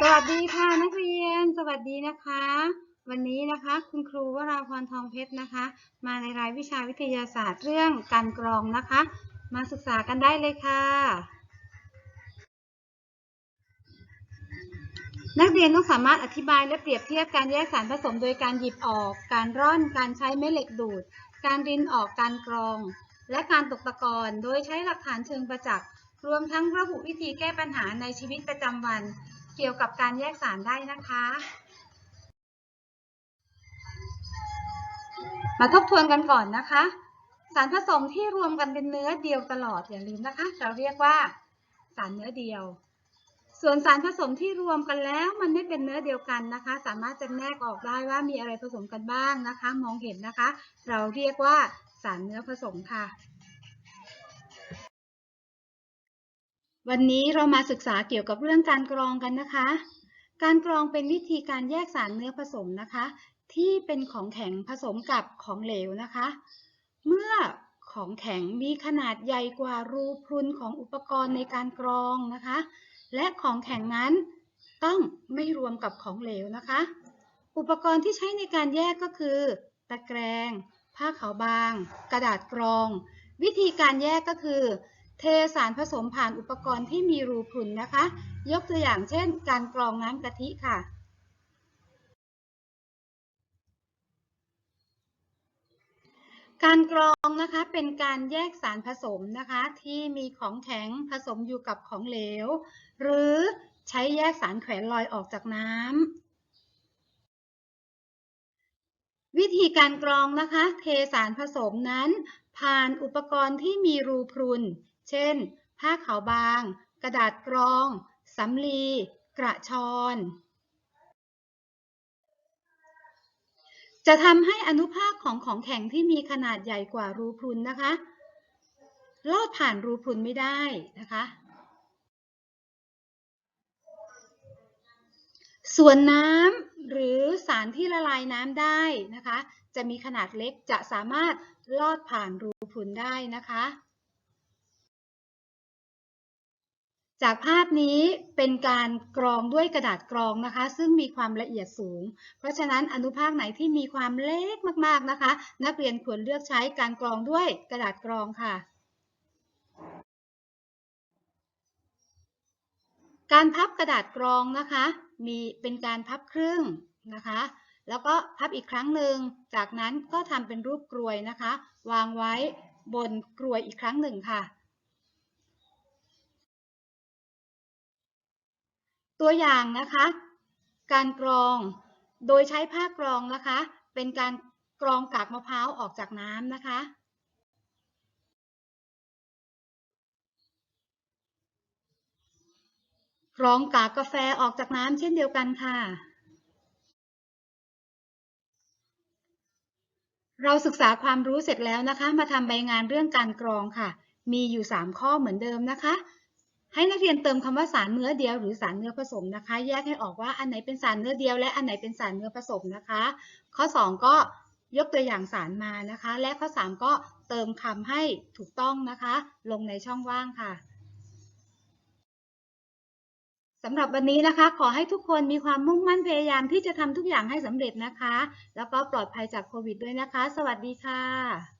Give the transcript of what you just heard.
สวัสดีค่ะนักเรียน สวัสดีนะคะ วันนี้นะคะคุณครูวราพรทองเพชรนะคะ มาในรายวิชาวิทยาศาสตร์เรื่องการกรองนะคะ มาศึกษากันได้เลยค่ะ นักเรียนต้องสามารถอธิบายและเปรียบเทียบการแยกสารผสมโดยการหยิบออก การร่อน การใช้แม่เหล็กดูด การรินออกการกรอง และการตกตะกอนโดยใช้หลักฐานเชิงประจักษ์ รวมทั้งระบุวิธีแก้ปัญหาในชีวิตประจำวัน เกี่ยวกับการแยกสารได้นะคะ มาทบทวนกันก่อนนะคะ สารผสมที่รวมกันเป็นเนื้อเดียวตลอดอย่าลืมนะคะ เราเรียกว่า สารเนื้อเดียว ส่วนสารผสมที่รวมกันแล้วมันไม่เป็นเนื้อเดียวกันนะคะ สามารถจำแนกออกได้ว่ามีอะไรผสมกันบ้างนะคะ มองเห็นนะคะ เราเรียกว่าสารเนื้อผสมค่ะ วันนี้เรามาศึกษาเกี่ยวกับเรื่องการกรองกันนะคะ การกรองเป็นวิธีการแยกสารเนื้อผสมนะคะ ที่เป็นของแข็งผสมกับของเหลวนะคะ เมื่อของแข็งมีขนาดใหญ่กว่ารูพรุนของอุปกรณ์ในการกรองนะคะ และของแข็งนั้นต้องไม่รวมกับของเหลวนะคะ อุปกรณ์ที่ใช้ในการแยกก็คือ ตะแกรง ผ้าขาวบาง กระดาษกรอง วิธีการแยกก็คือ เทสารผสมผ่านอุปกรณ์ที่มีรูพรุนนะคะ ยกตัวอย่างเช่น การกรองน้ำกะทิค่ะ การกรองนะคะเป็นการแยกสารผสมนะคะ ที่มีของแข็งผสมอยู่กับของเหลว หรือใช้แยกสารแขวนลอยออกจากน้ำวิธีการกรองนะคะ เทสารผสมนั้น ผ่านอุปกรณ์ที่มีรูพรุน เช่น ผ้าขาวบาง กระดาษกรอง สำลี กระชอน จะทำให้อนุภาคของของแข็งที่มีขนาดใหญ่กว่ารูพรุนนะคะ ลอดผ่านรูพรุนไม่ได้นะคะ ส่วนน้ำหรือสารที่ละลายน้ำได้นะคะ จะมีขนาดเล็กจะสามารถลอดผ่านรูพรุนได้นะคะ จากภาพนี้เป็นการกรองด้วยกระดาษกรองนะคะ ซึ่งมีความละเอียดสูง เพราะฉะนั้นอนุภาคไหนที่มีความเล็กมากๆนะคะ นักเรียนควรเลือกใช้การกรองด้วยกระดาษกรองค่ะ การพับกระดาษกรองนะคะ มีเป็นการพับครึ่งนะคะ แล้วก็พับอีกครั้งหนึ่ง จากนั้นก็ทำเป็นรูปกรวยนะคะ วางไว้บนกรวยอีกครั้งหนึ่งค่ะ ตัวอย่างนะคะ การกรองโดยใช้ผ้ากรองนะคะ เป็นการกรองกากมะพร้าวออกจากน้ำนะคะ กรองกากกาแฟออกจากน้ำเช่นเดียวกันค่ะ เราศึกษาความรู้เสร็จแล้วนะคะ มาทำใบงานเรื่องการกรองค่ะ มีอยู่ 3 ข้อเหมือนเดิมนะคะ ให้นักเรียนเติมคำว่าสารเนื้อเดียวหรือสารเนื้อผสมนะคะ แยกให้ออกว่าอันไหนเป็นสารเนื้อเดียว และอันไหนเป็นสารเนื้อผสมนะคะ ข้อ 2 ก็ยกตัวอย่างสารมานะคะ และข้อ 3 ก็เติมคำให้ถูกต้องนะคะ ลงในช่องว่างค่ะ สำหรับวันนี้นะคะ ขอให้ทุกคนมีความมุ่งมั่นพยายามที่จะทำทุกอย่างให้สำเร็จนะคะ แล้วก็ปลอดภัยจากโควิดด้วยนะคะ สวัสดีค่ะ